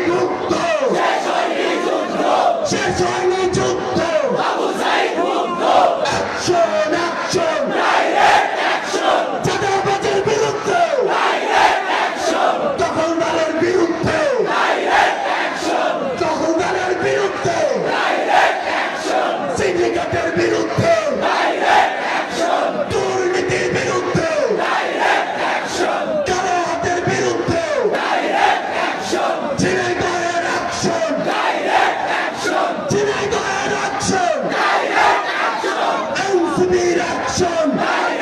যুদ্ধ শেষ হয়নি যুদ্ধ অ্যাকশন অ্যাকশন চাঁদাবাজের বিরুদ্ধে দখলদারের বিরুদ্ধে দখলদারের বিরুদ্ধে বিরুদ্ধে action! Direct action! Zinagad action! Direct action! NCD action! Direct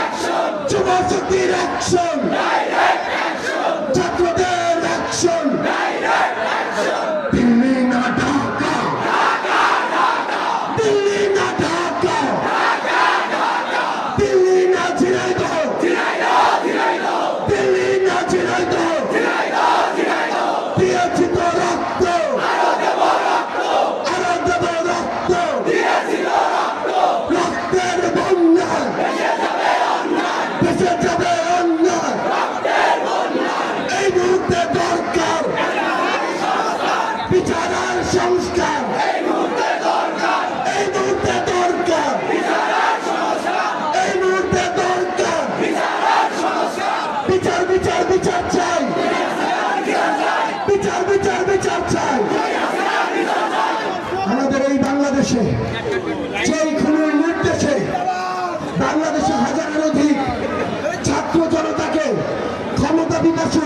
action! Jumashakir action! Direct action! বিচার বিচার বিচার চাই আমাদের এই বাংলাদেশে যেই খুনের নির্দেশে বাংলাদেশে হাজারের অধিক ছাত্র জনতাকে ক্ষমতা বিপাসু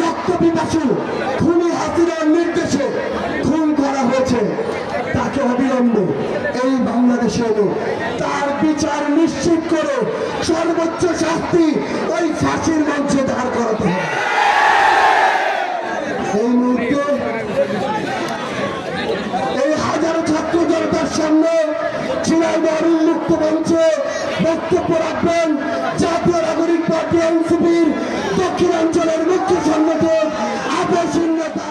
রক্ত বিপাসু খুনি হাসিনার নির্দেশে খুন করা হয়েছে। তাকে অবিলম্বে এই বাংলাদেশে এলো তার বিচার নিশ্চিত করে সর্বোচ্চ শাস্তি সামনে ঝিনাইদহ মুক্ত মঞ্চে বক্তব্য রাখবেন জাতীয় নাগরিক পার্টি এনসিপির দক্ষিণাঞ্চলের মুখ্য সংগঠক আদর্শ নেতা